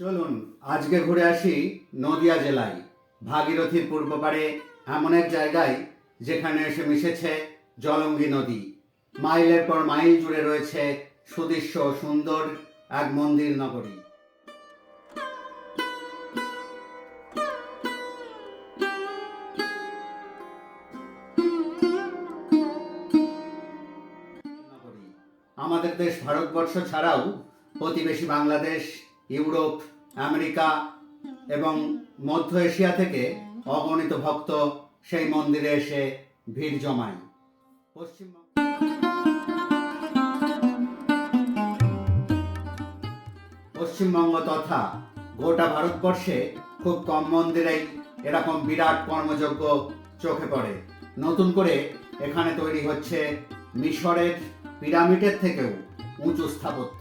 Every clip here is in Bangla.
চলুন আজকে ঘুরে আসি নদিয়া জেলায়। ভাগীরথীর পূর্ব পারে এমন এক জায়গায় যেখানে এসে মিশেছে জলঙ্গি নদী। মাইলের পর মাইল জুড়ে রয়েছে সুদৃশ্য সুন্দর এক মন্দির নগরী। আমাদের দেশ ভারতবর্ষ ছাড়াও প্রতিবেশী বাংলাদেশ ইউরোপ, আমেরিকা এবং মধ্য এশিয়া থেকে অগণিত ভক্ত সেই মন্দিরে এসে ভিড় জমায়। পশ্চিমবঙ্গ পশ্চিমবঙ্গ তথা গোটা ভারতবর্ষে খুব কম মন্দিরেই এরকম বিরাট কর্মযজ্ঞ চোখে পড়ে। নতুন করে এখানে তৈরি হচ্ছে মিশরের পিরামিডের থেকেও উঁচু স্থাপত্য।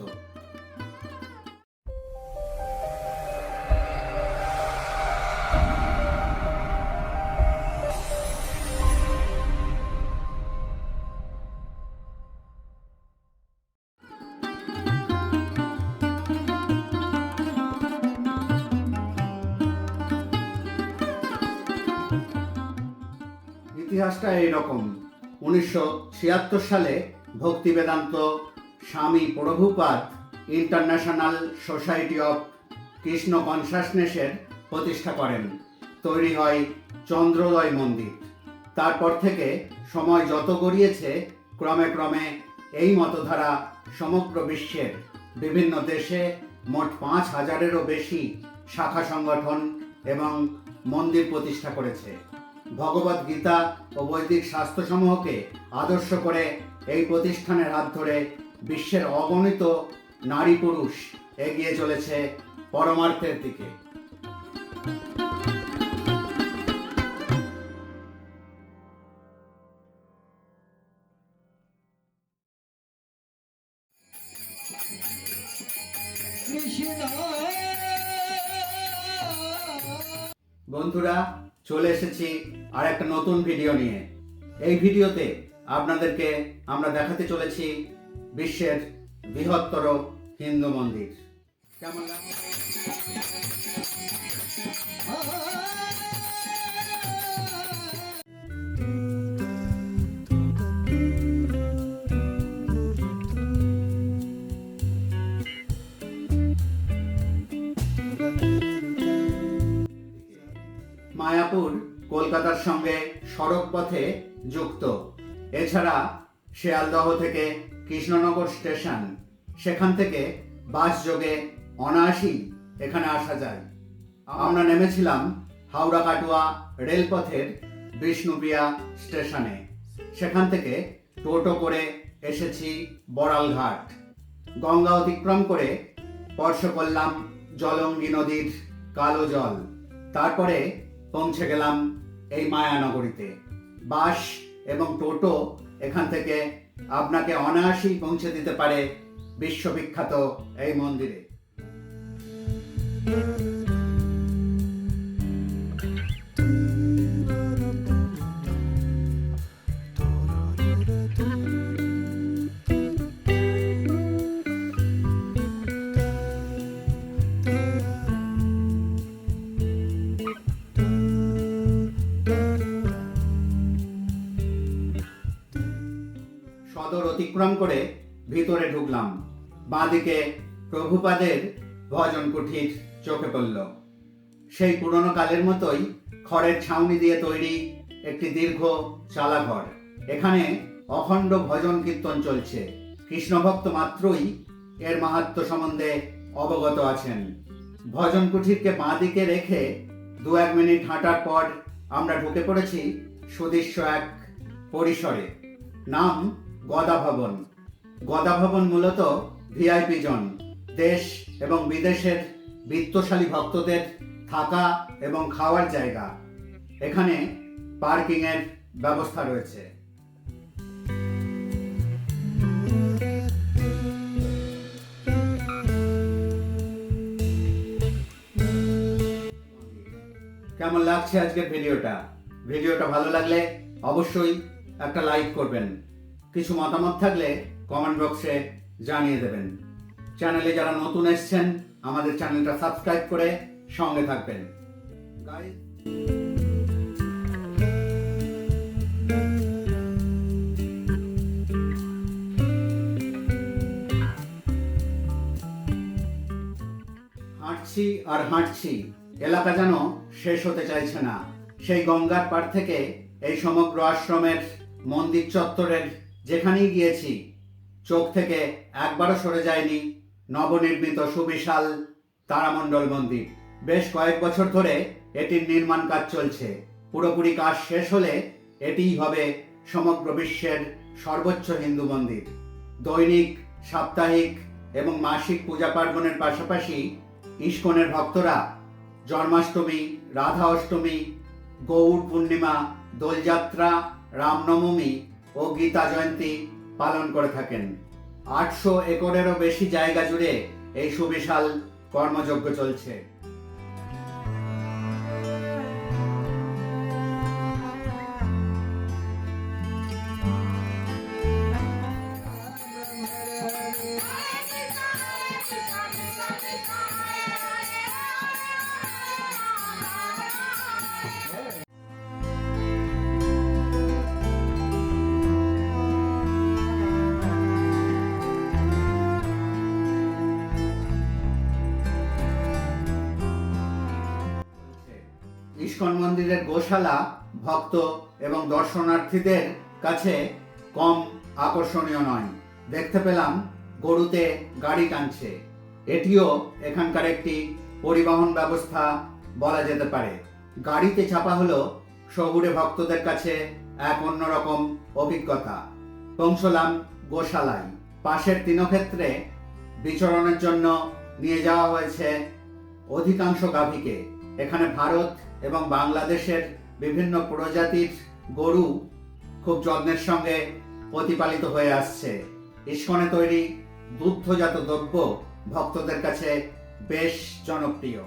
ইতিহাসটা এইরকম। উনিশশো ছিয়াত্তর সালে Bhakti Vedanta Swami Prabhupada international society of Krishna কনসাসনেসের প্রতিষ্ঠা করেন। তৈরি হয় চন্দ্রোদয় মন্দির। তারপর থেকে সময় যত গড়িয়েছে, ক্রমে ক্রমে এই মতধারা সমগ্র বিশ্বের বিভিন্ন দেশে মোট পাঁচ হাজারেরও বেশি শাখা সংগঠন এবং মন্দির প্রতিষ্ঠা করেছে। ভগবত গীতা ও বৈদিক শাস্ত্রসমূহকে আদর্শ করে এই প্রতিষ্ঠানের হাত ধরে বিশ্বের অগণিত নারী পুরুষ এগিয়ে চলেছে পরমার্থের দিকে। বন্ধুরা চলে এসেছি আর একটা নতুন ভিডিও নিয়ে। এই ভিডিওতে আপনাদেরকে আমরা দেখাতে চলেছি বিশ্বের বৃহত্তর হিন্দু মন্দির। কেমন লাগছে মায়াপুর কলকাতার সঙ্গে সড়ক পথে যুক্ত। এছাড়া শিয়ালদহ থেকে কৃষ্ণনগর স্টেশন, সেখান থেকে বাস যোগে অনায়াসেই এখানে আসা যায়। আমরা নেমেছিলাম হাওড়া কাটুয়া রেলপথের বিষ্ণুপ্রিয়া স্টেশনে। সেখান থেকে টোটো করে এসেছি বড়ালঘাট। গঙ্গা অতিক্রম করে স্পর্শ করলাম জলঙ্গি নদীর কালো জল। তারপরে পৌঁছে গেলাম এই মায়ানগরীতে। বাস এবং টোটো এখান থেকে আপনাকে অনায়াসেই পৌঁছে দিতে পারে বিশ্ববিখ্যাত এই মন্দিরে। অতিক্রম করে ভিতরে ঢুকলাম। বাঁদিকে প্রভুপাদের ভজন কুঠির চোখে পড়ল। সেই পুরনো কালের মতোই খড়ের ছাউনি দিয়ে তৈরি একটি দীর্ঘ চালাঘর। এখানে অখণ্ড ভজন কীর্তন চলছে। কৃষ্ণভক্ত মাত্রই এর মাহাত্ম সম্বন্ধে অবগত আছেন। ভজন কুঠিরকে বাঁদিকে রেখে দু এক মিনিট হাঁটার পর আমরা ঢুকে পড়েছি সুদৃশ্য এক পরিসরে। নাম গদা ভবন গদা ভবন মূলত ভিআইপি জন। দেশ এবং বিদেশের বিত্তশালী ভক্তদের থাকা এবং খাওয়ার জায়গা। এখানে পার্কিং এর ব্যবস্থা রয়েছে। কেমন লাগছে আজকের ভিডিওটা? ভিডিওটা ভালো লাগলে অবশ্যই একটা লাইক করবেন। কিছু মতামত থাকলে কমেন্ট বক্সে জানিয়ে দেবেন। চ্যানেলে যারা নতুন এসছেন, আমাদের চ্যানেলটা সাবস্ক্রাইব করে সঙ্গে থাকবেন। হাঁটছি আর হাঁটছি, এলাকা যেন শেষ হতে চাইছে না। সেই গঙ্গার পার থেকে এই সমগ্র আশ্রমের মন্দির চত্বরের যেখানেই গিয়েছি, চোখ থেকে একবারও সরে যায়নি নবনির্মিত সুবিশাল তারামণ্ডল মন্দির। বেশ কয়েক বছর ধরে এটির নির্মাণ কাজ চলছে। পুরোপুরি কাজ শেষ হলে এটিই হবে সমগ্র বিশ্বের সর্বোচ্চ হিন্দু মন্দির। দৈনিক, সাপ্তাহিক এবং মাসিক পূজা পার্বণের পাশাপাশি ইস্কনের ভক্তরা জন্মাষ্টমী, রাধা অষ্টমী গৌর পূর্ণিমা, দোলযাত্রা, রামনবমী ও গীতা জয়ন্তী পালন করে থাকেন। আটশো একরেরও বেশি জায়গা জুড়ে এই সুবিশাল কর্মযজ্ঞ চলছে। ইস্কন মন্দিরের গোশালা ভক্ত এবং দর্শনার্থীদের কাছে কম আকর্ষণীয় নয়। দেখতে পেলাম গরুতে গাড়ি টানছে এটিও এখানকার একটি পরিবহন ব্যবস্থা বলা যেতে পারে। গাড়িতে চাপা হলো শহুরে ভক্তদের কাছে এক অন্যরকম অভিজ্ঞতা। পৌঁছলাম গোশালায়। পাশের তিনক্ষেত্রে বিচরণের জন্য নিয়ে যাওয়া হয়েছে অধিকাংশ গাভীকে। এখানে ভারত এবং বাংলাদেশের বিভিন্ন প্রজাতির গরু খুব যত্নের সঙ্গে প্রতিপালিত হয়ে আসছে। ইস্কনে তৈরি দুগ্ধজাত দ্রব্য ভক্তদের কাছে বেশ জনপ্রিয়।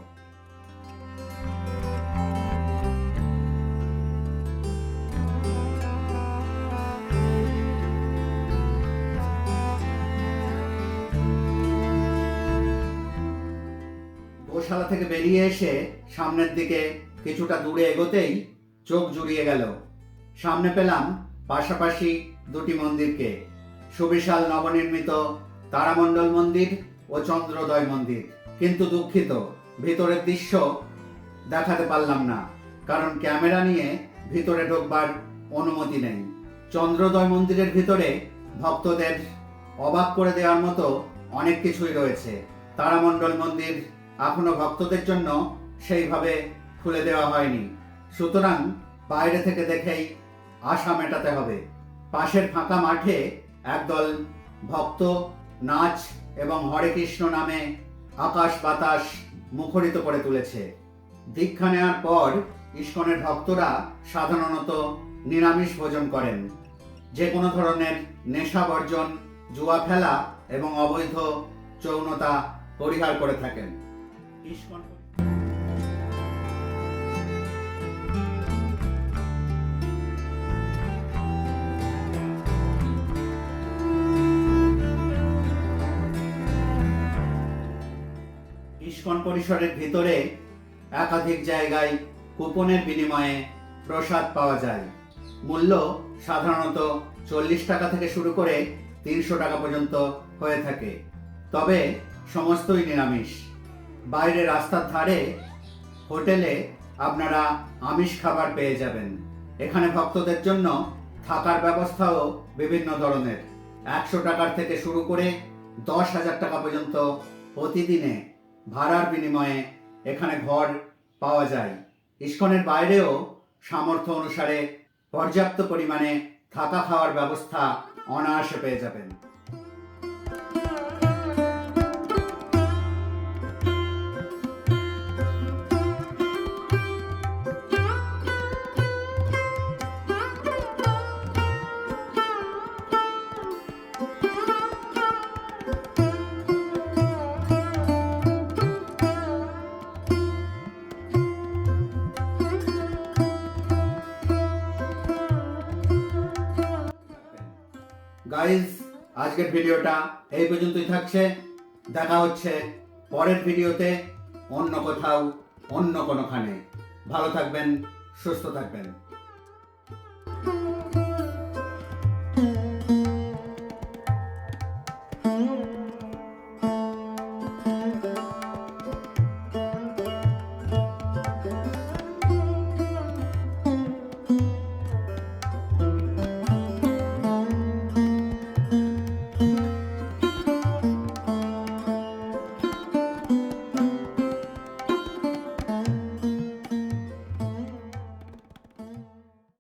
গোশালা থেকে বেরিয়ে এসে সামনের দিকে কিছুটা দূরে এগোতেই চোখ জুড়িয়ে গেল। সামনে পেলাম পাশাপাশি দুটি মন্দিরকে। সুবিশাল নবনির্মিত তারামণ্ডল মন্দির ও চন্দ্রোদয় মন্দির। কিন্তু দুঃখিত, ভিতরের দৃশ্য দেখাতে পারলাম না, কারণ ক্যামেরা নিয়ে ভিতরে ঢোকবার অনুমতি নেই। চন্দ্রোদয় মন্দিরের ভিতরে ভক্তদের অবাক করে দেওয়ার মতো অনেক কিছুই রয়েছে। তারামণ্ডল মন্দির এখনও ভক্তদের জন্য সেইভাবে খুলে দেওয়া হয়নি। সুতরাং বাইরে থেকে দেখেই আশা মেটাতে হবে। পাশের ফাঁকা মাঠে একদল ভক্ত নাচ এবং হরে কৃষ্ণ নামে আকাশ বাতাস মুখরিত করে তুলেছে। দীক্ষা নেওয়ার পর ইস্কনের ভক্তরা সাধারণত নিরামিষ ভোজন করেন। যে কোনো ধরনের নেশা বর্জন, জুয়া খেলা এবং অবৈধ যৌনতা পরিহার করে থাকেন। ইস্কন ইস্কন পরিসরের ভিতরে একাধিক জায়গায় কুপনের বিনিময়ে প্রসাদ পাওয়া যায়। মূল্য সাধারণত চল্লিশ টাকা থেকে শুরু করে তিনশো টাকা পর্যন্ত হয়ে থাকে। তবে সমস্তই নিরামিষ। বাইরে রাস্তার ধারে হোটেলে আপনারা আমিষ খাবার পেয়ে যাবেন। এখানে ভক্তদের জন্য থাকার ব্যবস্থাও বিভিন্ন ধরনের। একশো টাকার থেকে শুরু করে দশ হাজার টাকা পর্যন্ত প্রতিদিনে ভাড়ার বিনিময়ে এখানে ঘর পাওয়া যায়। ইস্কনের বাইরেও সামর্থ্য অনুসারে পর্যাপ্ত পরিমাণে থাকা খাওয়ার ব্যবস্থা অনায়াসে পেয়ে যাবেন। আজকের ভিডিওটা এই পর্যন্তই থাকছে। দেখা হচ্ছে পরের ভিডিওতে অন্য কোথাও, অন্য কোনোখানে। ভালো থাকবেন, সুস্থ থাকবেন।